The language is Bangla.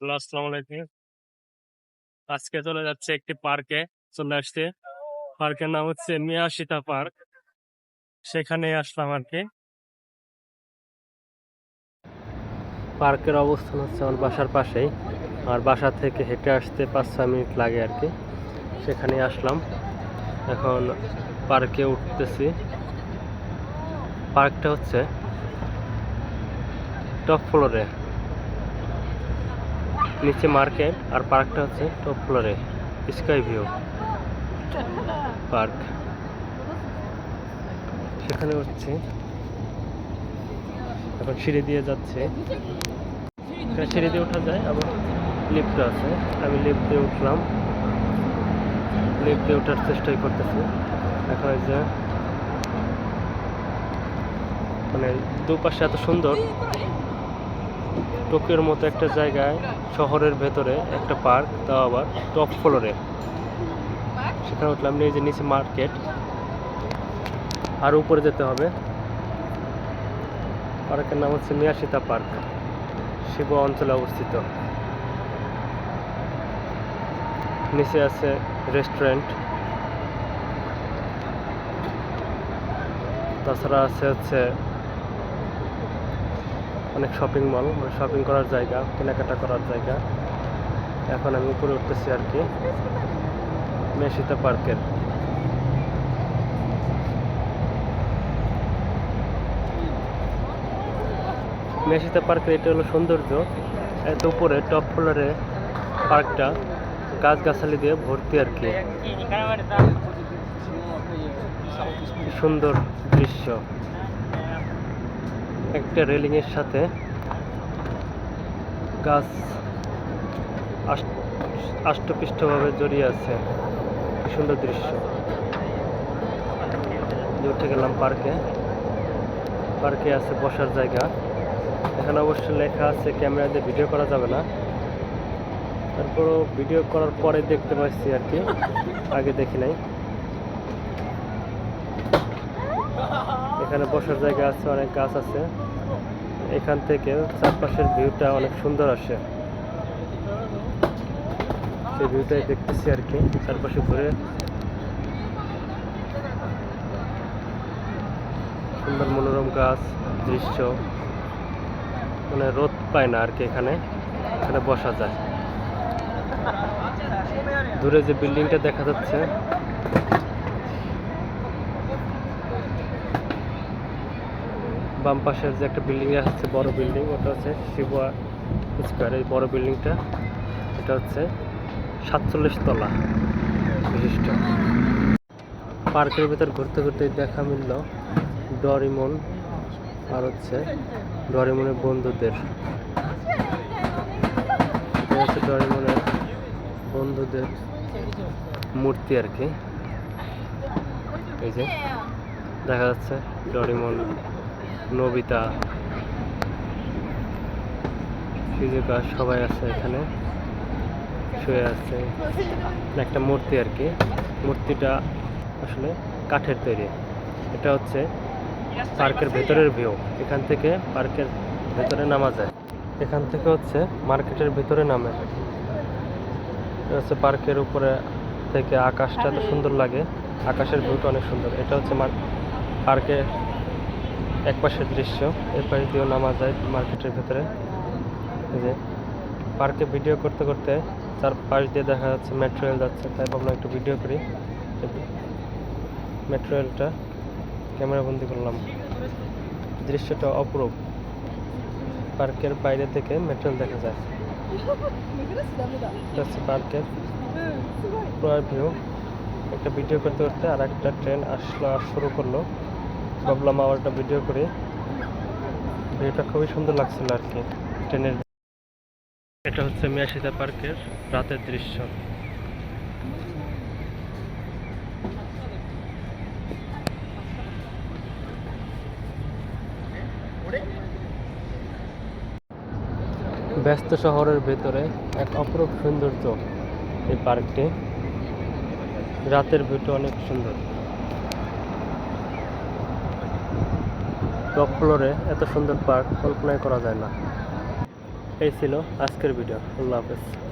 হ্যালো আসসালামু আলাইকুম আজকে চলে যাচ্ছে একটি পার্কে, চলে আসছে। পার্কের নাম হচ্ছে মিয়াশিতা পার্ক। সেখানে আসলাম আর কি। পার্কের অবস্থান হচ্ছে আমার বাসার পাশেই। আর বাসা থেকে হেঁটে আসতে পাঁচ ছয় মিনিট লাগে আর কি। সেখানে আসলাম। এখন পার্কে উঠতেছি। পার্কটা হচ্ছে টপ ফ্লোরে। নিচে মার্কেট আর পার্কটা হচ্ছে টপ ফ্লোরে স্কাই ভিউ পার্ক সেখানে হচ্ছে এখন সিঁড়ি দিয়ে যাচ্ছে। সিঁড়ি দিয়ে ওঠা যায়, আবার লিফট আছে। আমি লিফট দিয়ে উঠলাম। লিফট দিয়ে ওঠার চেষ্টাই করতেছি। এখন যে মানে দুপাশে এত সুন্দর। টোকিওর মতো একটা জায়গায়, শহরের ভেতরে একটা পার্ক, তাও আবার টপ ফ্লোরে। সেখানে উঠলাম, নিয়ে যে নিচে মার্কেট। আর উপরে যেতে হবে। পার্কের নাম হচ্ছে মিয়াশিতা পার্ক। শিব অঞ্চলে অবস্থিত। নিচে আছে রেস্টুরেন্ট। তাছাড়া আছে হচ্ছে অনেক শপিং মল মানে শপিং করার জায়গা, কেনাকাটা করার জায়গা। এখন আমি উপরে উঠতেছি আর কি মেশিতা পার্কের। মেশিতা পার্কের এটা হলো সৌন্দর্য। এত উপরে টপ ফ্লোরে পার্কটা, গাছগাছালি দিয়ে ভর্তি আর কি কি। সুন্দর দৃশ্য। একটা রেলিং এর সাথে গাছ আষ্ট- আষ্টপৃষ্টভাবে জড়িয়ে আছে। সুন্দর দৃশ্য। উঠে গেলাম পার্কে। পার্কে আছে বসার জায়গা। এখানে অবশ্য লেখা আছে ক্যামেরা দিয়ে ভিডিও করা যাবে না। তারপরও ভিডিও করার পরে দেখতে পাচ্ছি আর কি। আগে দেখি নাই। এখানে বসার জায়গা আছে, অনেক গাছ আছে। এখান থেকে চারপাশের ভিউটা অনেক সুন্দর আসে। সেই ভিউটাই দেখতেছি আর কি, চারপাশে ঘুরে। সুন্দর মনোরম গাছ, দৃশ্য। মানে রোদ পায় না আর কি এখানে এখানে বসা যায়। দূরে যে বিল্ডিংটা দেখা যাচ্ছে বাম পাশের যে একটা বিল্ডিং আছে, বড় বিল্ডিং ওটা হচ্ছে শিবুয়া স্কোয়ার এই বড় বিল্ডিংটা এটা হচ্ছে সাতচল্লিশ তলা বিশিষ্ট। পার্কের ভিতর ঘুরতে ঘুরতে দেখা মিলল ডরিমন আর হচ্ছে ডরিমনের বন্ধুদের। হচ্ছে ডরিমনের বন্ধুদের মূর্তি আর কি। এই যে দেখা যাচ্ছে ডরিমন নবিতা। শিজুকা সবাই আছে এখানে, শুয়ে আছে। একটা মূর্তি আর কি। মূর্তিটা আসলে কাঠের তৈরি। এটা হচ্ছে পার্কের ভেতরের ভিউ এখান থেকে পার্কের ভেতরে নামা যায়। এখান থেকে হচ্ছে মার্কেটের ভেতরে নামে। হচ্ছে পার্কের উপরে থেকে আকাশটা এত সুন্দর লাগে। আকাশের ভিউটা অনেক সুন্দর। এটা হচ্ছে পার্কের এক পাশের দৃশ্য এর পাশে দিয়েও নামা যায় মার্কেটের ভেতরে। এই যে পার্কে ভিডিও করতে করতে চার পাশ দিয়ে দেখা যাচ্ছে মেট্রো রেল যাচ্ছে তাই ভাবলাম একটু ভিডিও করি। মেট্রো রেলটা ক্যামেরা বন্দি করলাম। দৃশ্যটা অপরূপ। পার্কের বাইরে থেকে মেট্রো রেল দেখা যায়। পার্কের পুরো ভিউ একটা ভিডিও করতে করতে আর একটা ট্রেন আসলো আর শুরু করল। ভাবলাম আবার একটা ভিডিও করি। ভিডিওটা খুবই সুন্দর লাগছিল আর কি, ট্রেনের এটা হচ্ছে মিয়াশিতা পার্কের রাতের দৃশ্য। ব্যস্ত শহরের ভেতরে এক অপরূপ সৌন্দর্য এই পার্কটি। রাতের ভিউটা অনেক সুন্দর। টপ ফ্লোরে এত সুন্দর পার্ক কল্পনাই করা যায় না। এই ছিল আজকের ভিডিও। আল্লাহ হাফেজ।